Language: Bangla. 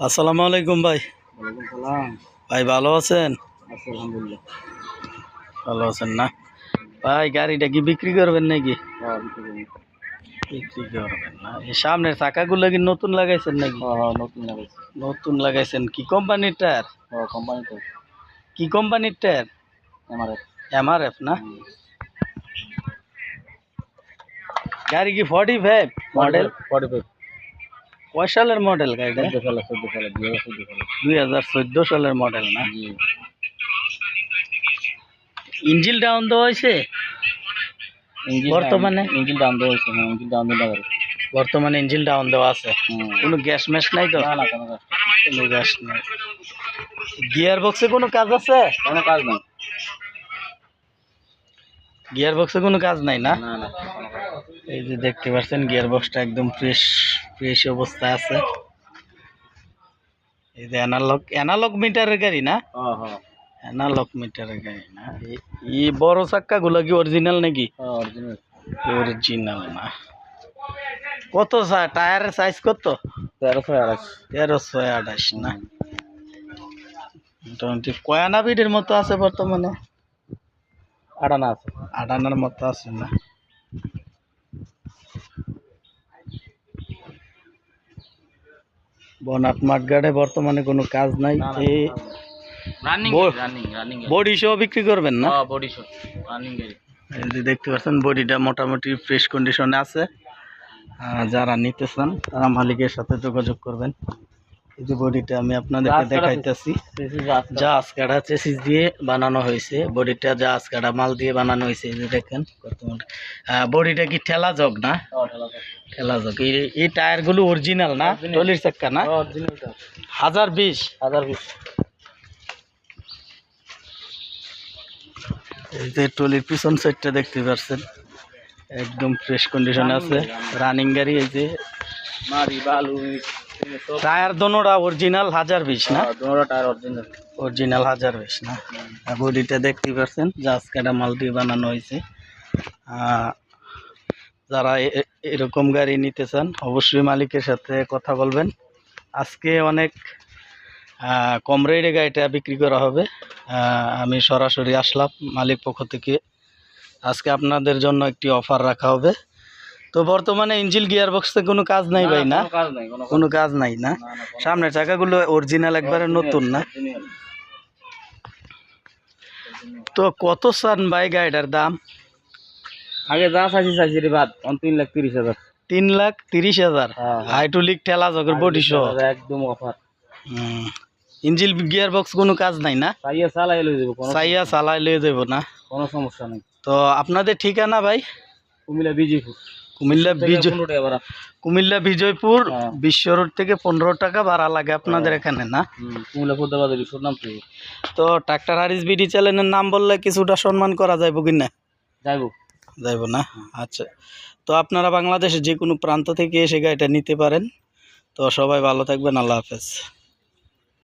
আসসালামু আলাইকুম ভাই। ভাই ভালো আছেন? ভালো আছেন না? ভাই গাড়িটা কি বিক্রি করবেন নাকি? হ্যাঁ বিক্রি করি করবেন না। এই সামনের চাকাগুলো কি নতুন লাগাইছেন নাকি? হ্যাঁ হ্যাঁ নতুন লাগাইছি। নতুন লাগাইছেন। কি কোম্পানির টায়ার কি কোম্পানির টায়ার এমআরএফ এমআরএফ না? গাড়ি কি forty five model forty five কয় সালের মডেল গাড়িটা? দুই হাজার চোদ্দ সালের মডেল না? ইঞ্জিল ডাউন দেওয়া হয়েছে? বর্তমানে? ইঞ্জিন দাম দেওয়া হয়েছে হ্যাঁ ইঞ্জিন দাম দেওয়া বর্তমানে ইঞ্জিল ডাউন দেওয়া আছে। কোনো গ্যাস ম্যাশ নাই তো? না কোনো গ্যাস নাই। গিয়ার বক্সে কোনো কাজ আছে? কোনো কাজ নেই। গিয়ার বক্সে কোনো কাজ নাই না। এই যে দেখতে পাচ্ছেন গিয়ার বক্সটা একদম ফ্রেশ ফ্রেশ অবস্থায় আছে। এই যে অ্যানালগ অ্যানালগ মিটারের গাড়ি না? অ্যানালগ মিটারের গাড়ি না? এই- বড় চাক্কাগুলো কি অরিজিনাল নাকি? অরিজিনাল না। কত টায়ারের সাইজ কত? তেরোশো আড়াইশ। তেরো ছয় আঠাশ না। মোটামুটি কয়ানা বিডের মতো আছে বর্তমানে। আটানা আছে। আটানার মতো আছে না। বনাট মাঠগাড়ে বর্তমানে কোনো কাজ নাই। এই রানিং রানিং রানিং বডি সহ বিক্রি করবেন না? হ্যাঁ বডি শো রানিং গাড়ি। যে দেখতে পাচ্ছেন বডিটা মোটামুটি ফ্রেশ কন্ডিশনে আছে। যারা নিতে চান তারা মালিকের সাথে যোগাযোগ করবেন। এই যে বডিটা আমি আপনাদেরকে দেখাইতেছি। জাহাজ জাহাজ কাটা চেসিস দিয়ে বানানো হয়েছে বডিটা জাহাজ কাটা মাল দিয়ে বানানো হয়েছে এই যে দেখেন বডিটা কি ঠেলা জগ না ঠেলা জগ এই টায়ারগুলো অরিজিনাল না. টলির চাক্কা না? হাজার বিশ। হাজার বিশ। এই যে টলির পিছন সাইডটা দেখতে পাচ্ছেন একদম ফ্রেশ কন্ডিশনে আছে। রানিং গাড়ি এই যে। মারি বালু। টায়ার দোনোটা অরিজিনাল হাজার বিশ না? দুটো টায়ার অরিজিনাল অরিজিনাল হাজার বিশ না? বডিটা দেখতে পাচ্ছেন জাহাজ কাটা মাল দিয়ে বানানো হয়েছে। যারা এরকম গাড়ি নিতে চান অবশ্যই মালিকের সাথে কথা বলবেন। আজকে অনেক কম রেটে গাড়িটা বিক্রি করা হবে। আমি সরাসরি আসলাম মালিক পক্ষ থেকে। আজকে আপনাদের জন্য একটি অফার রাখা হবে। তো বর্তমানে ইঞ্জিল গিয়ার বক্সে কোনো কাজ নাই ভাই না? কোনো কাজ নাই না? সামনের চাকাগুলো অরিজিনাল একবারে নতুন না? তো কত চান ভাই গাড়িটার দাম? আগে যা চাইছি চাইছি রে বাদ তিন লাখ তিরিশ হাজার। তিন লাখ তিরিশ হাজার? হ্যাঁ, হ্যাঁ। ঠেলা জগের বডি সহ? একদম অফার। ইঞ্জিল গিয়ার বক্স কোনো কাজ নাই না? চাইয়া চালাই লই দেবো কোনো চাইয়া চালাই লয়ে যাব না? কোনো সমস্যা নেই। তো আপনাদের ঠিকানা ভাই? কুমিল্লা বিজিপুর। কুমিল্লা বিজয় কুমিল্লা বিজয়পুর হ্যাঁ। বিশ্ব রোড থেকে পনেরো টাকা ভাড়া লাগে আপনাদের এখানে না? নাম তো ট্রাক্টর হারিস বিডি চ্যানেলের নাম বললে কিছুটা সম্মান করা যাইব কি না? যাইবো। যাইব না? আচ্ছা। তো আপনারা বাংলাদেশের যে কোনো প্রান্ত থেকে এসে গাড়িটা নিতে পারেন। তো সবাই ভালো থাকবেন আল্লাহ হাফেজ।